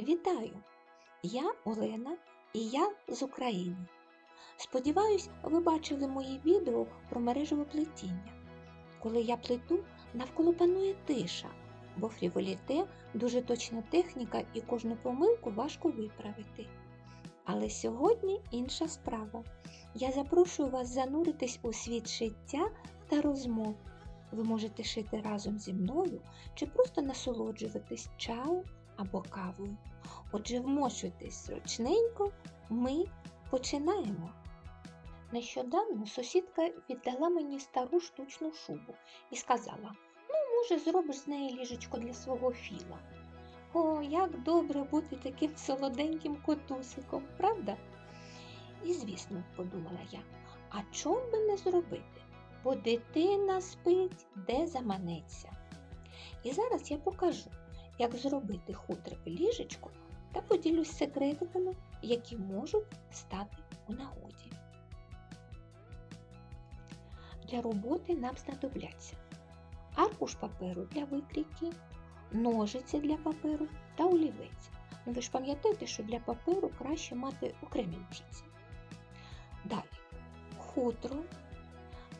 Вітаю! Я Олена і я з України. Сподіваюсь, ви бачили мої відео про мережеве плетіння. Коли я плету, навколо панує тиша, бо фріволіте дуже точна техніка і кожну помилку важко виправити. Але сьогодні інша справа. Я запрошую вас зануритись у світ шиття та розмов. Ви можете шити разом зі мною чи просто насолоджуватись чаєм або кавою. Отже, вмощуйтесь зручненько, ми починаємо. Нещодавно сусідка віддала мені стару штучну шубу і сказала: ну, може, зробиш з неї ліжечко для свого філа. О, як добре бути таким солоденьким котусиком, правда? І, звісно, подумала я, а чом би не зробити? Бо дитина спить, де заманеться. І зараз я покажу, як зробити хутрове ліжечко та поділюсь секретиками, які можуть стати у нагоді. Для роботи нам знадобляться аркуш паперу для викрійки, ножиці для паперу та олівець. Ну, ви ж пам'ятаєте, що для паперу краще мати окремі ножиці. Далі хутро,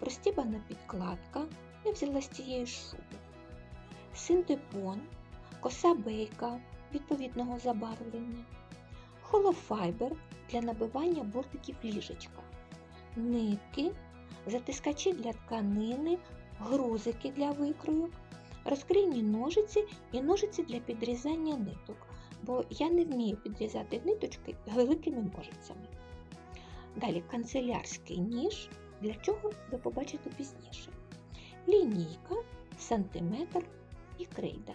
простібана підкладка, я взяла з цієї шуби, синтепон, коса бейка відповідного забарвлення, холофайбер для набивання бортиків ліжечка, нитки, затискачі для тканини, грузики для викрою, розкрійні ножиці і ножиці для підрізання ниток, бо я не вмію підрізати ниточки великими ножицями. Далі канцелярський ніж, для чого ви побачите пізніше. Лінійка, сантиметр і крейда.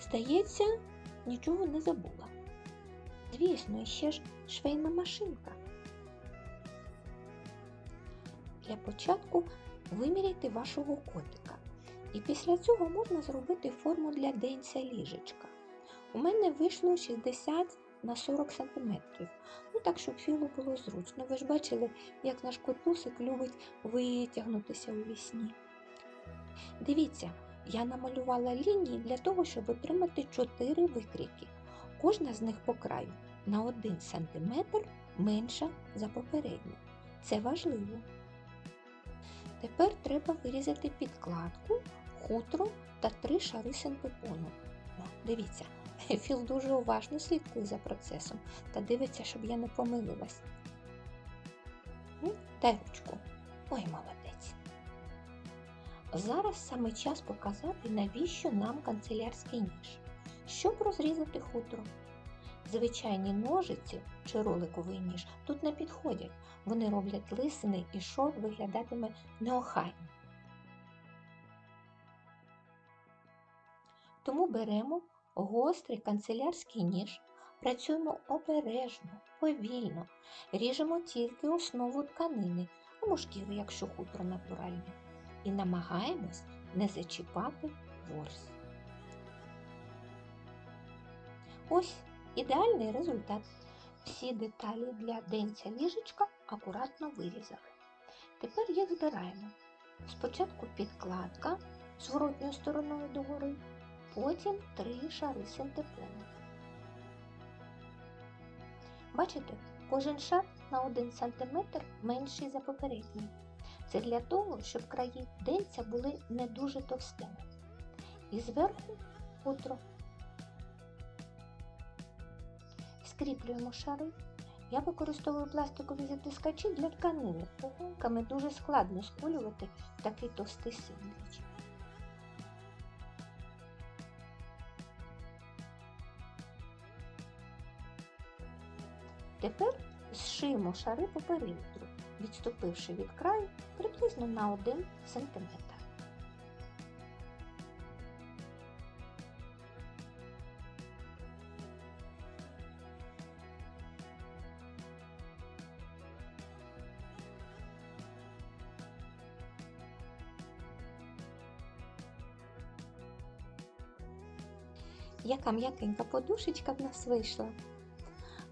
Здається, нічого не забула. Звісно, ще ж швейна машинка. Для початку виміряйте вашого котика. І після цього можна зробити форму для денця ліжечка. У мене вийшло 60 на 40 см. Ну так, щоб філу було зручно. Ви ж бачили, як наш котусик любить витягнутися у вісні. Дивіться, я намалювала лінії для того, щоб отримати 4 викрійки. Кожна з них по краю на 1 см менша за попередню. Це важливо. Тепер треба вирізати підкладку, хутро та три шари синтепону. Дивіться, Філ дуже уважно слідкує за процесом та дивиться, щоб я не помилилась. Дай. Ой, молодець. Зараз саме час показати, навіщо нам канцелярський ніж. Щоб розрізати хутро. Звичайні ножиці чи роликовий ніж тут не підходять. Вони роблять лисини і шов виглядатиме неохайно. Тому беремо гострий канцелярський ніж, працюємо обережно, повільно, ріжемо тільки основу тканини або шкіру, якщо хутро натуральне, і намагаємось не зачіпати ворс. Ось ідеальний результат. Всі деталі для денця ліжечка акуратно вирізали. Тепер їх збираємо. Спочатку підкладка зворотньою стороною догори, потім три шари синтепону. Бачите, кожен шар на 1 см менший за попередній. Це для того, щоб краї денця були не дуже товстими. І зверху хутро. Скріплюємо шари. Я використовую пластикові затискачі для тканини. Погонками дуже складно сколювати такий товстий синдрич. Тепер зшиємо шари по периметру, відступивши від краю приблизно на 1 см. Яка м'якенька подушечка в нас вийшла.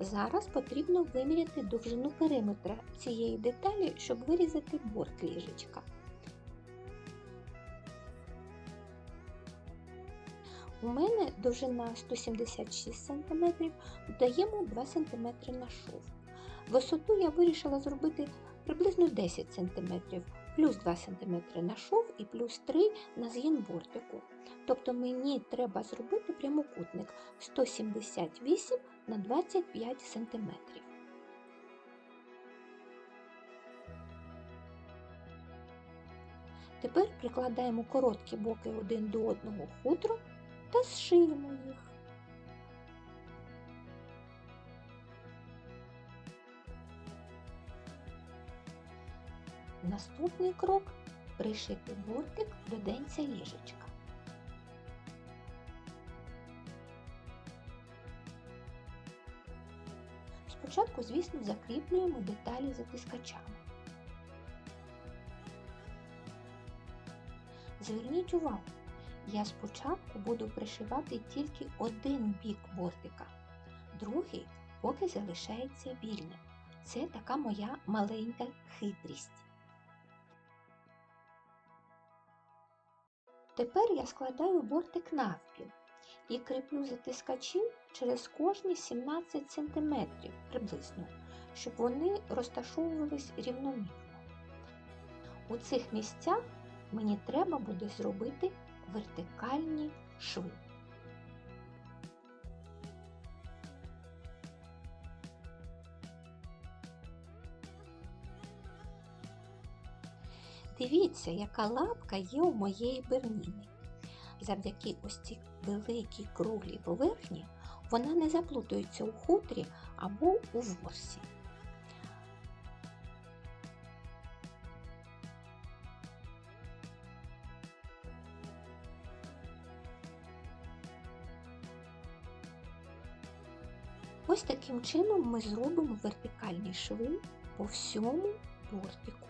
Зараз потрібно виміряти довжину периметра цієї деталі, щоб вирізати борт ліжечка. У мене довжина 176 см, додаємо 2 см на шов. Висоту я вирішила зробити приблизно 10 см, плюс 2 см на шов і плюс 3 на згін бортику. Тобто мені треба зробити прямокутник 178 на 25 см. Тепер прикладаємо короткі боки один до одного хутром та зшиємо їх. Наступний крок пришити бортик до денця ліжечка. Спочатку, звісно, закріплюємо деталі затискачами. Зверніть увагу, я спочатку буду пришивати тільки один бік бортика, другий поки залишається вільним. Це така моя маленька хитрість. Тепер я складаю бортик навпіл і кріплю затискачі через кожні 17 см приблизно, щоб вони розташовувались рівномірно. У цих місцях мені треба буде зробити вертикальні шви. Дивіться, яка лапка є у моєї берніни. Завдяки ось цій великій круглій поверхні вона не заплутується у хутрі або у ворсі. Ось таким чином ми зробимо вертикальні шви по всьому бортику.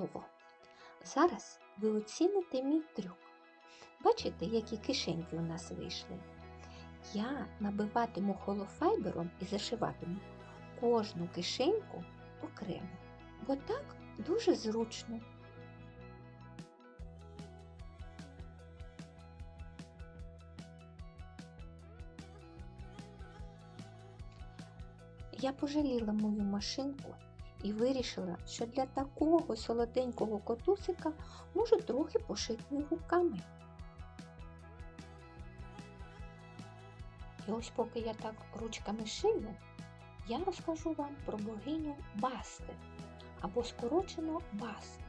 Готово. Зараз ви оціните мій трюк. Бачите, які кишеньки у нас вийшли? Я набиватиму холофайбером і зашиватиму кожну кишеньку окремо, бо так дуже зручно. Я пожаліла мою машинку і вирішила, що для такого солоденького котусика можу трохи пошити руками. І ось поки я так ручками шию, я розкажу вам про богиню Басти або скорочено Баст,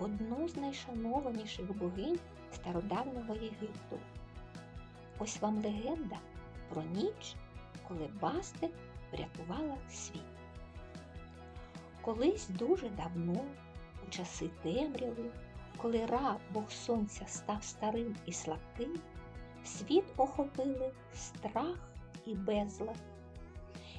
одну з найшанованіших богинь стародавнього Єгипту. Ось вам легенда про ніч, коли Басти врятувала світ. Колись дуже давно, у часи темряви, коли Ра, Бог Сонця, став старим і слабким, світ охопили страх і безлад.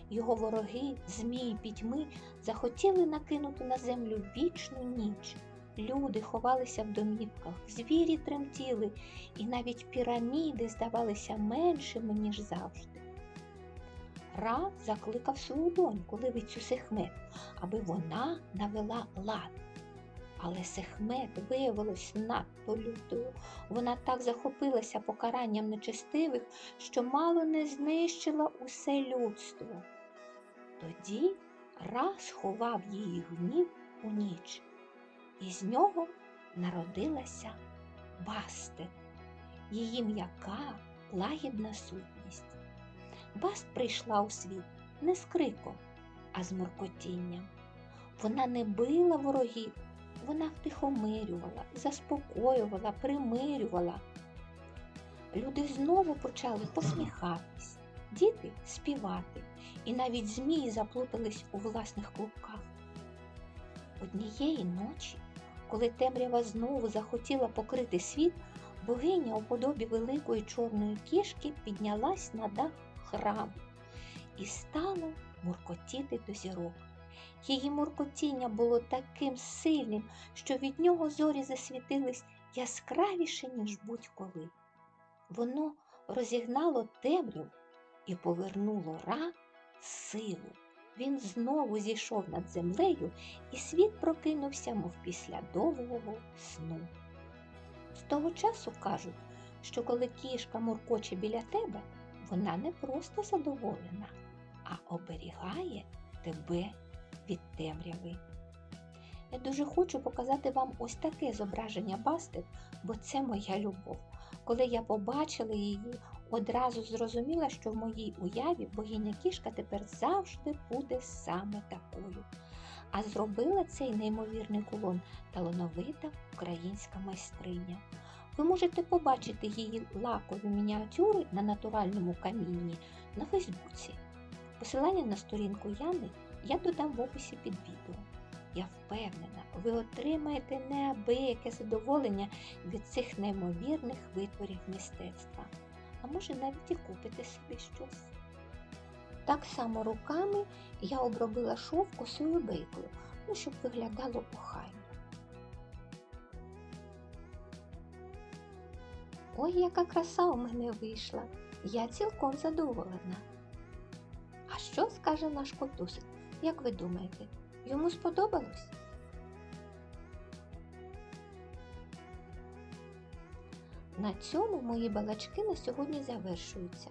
Його вороги, змії пітьми, захотіли накинути на землю вічну ніч. Люди ховалися в домівках, звірі тремтіли, і навіть піраміди здавалися меншими, ніж завжди. Ра закликав свою доньку Ливицю Сехмет, аби вона навела лад. Але Сехмет виявилась надто лютою. Вона так захопилася покаранням нечестивих, що мало не знищила усе людство. Тоді Ра сховав її гнів у ніч, і з нього народилася Басте, її м'яка лагідна сутність. Баст прийшла у світ не з криком, а з моркотінням. Вона не била ворогів, вона втихомирювала, заспокоювала, примирювала. Люди знову почали посміхатись, діти співати, і навіть змії заплутались у власних клубках. Однієї ночі, коли темрява знову захотіла покрити світ, богиня у подобі великої чорної кішки піднялась на дах храму і стала муркотіти до зірок. Її муркотіння було таким сильним, що від нього зорі засвітились яскравіше, ніж будь-коли. Воно розігнало темряву і повернуло ра силу, він знову зійшов над землею, і світ прокинувся, мов після довгого сну. З того часу кажуть, що коли кішка муркоче біля тебе, вона не просто задоволена, а оберігає тебе від темряви. Я дуже хочу показати вам ось таке зображення Басти, бо це моя любов. Коли я побачила її, одразу зрозуміла, що в моїй уяві богиня кішка тепер завжди буде саме такою. А зробила цей неймовірний кулон талановита українська майстриня. Ви можете побачити її лакові мініатюри на натуральному камінні на Фейсбуці. Посилання на сторінку Яни я додам в описі під відео. Я впевнена, ви отримаєте неабияке задоволення від цих неймовірних витворів мистецтва, а може навіть і купите собі щось. Так само руками я обробила шов косою бейкою, ну, щоб виглядало охайно. Ой, яка краса у мене вийшла! Я цілком задоволена. А що скаже наш котусик? Як ви думаєте, йому сподобалось? На цьому мої балачки на сьогодні завершуються.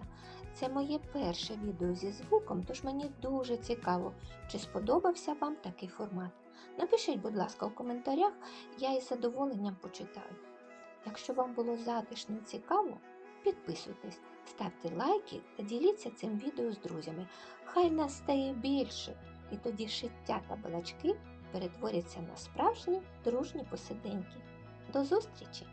Це моє перше відео зі звуком, тож мені дуже цікаво, чи сподобався вам такий формат. Напишіть, будь ласка, у коментарях, я із задоволенням почитаю. Якщо вам було затишно і цікаво, підписуйтесь, ставте лайки та діліться цим відео з друзями. Хай нас стає більше, і тоді шиття та балачки перетворяться на справжні дружні посиденьки. До зустрічі!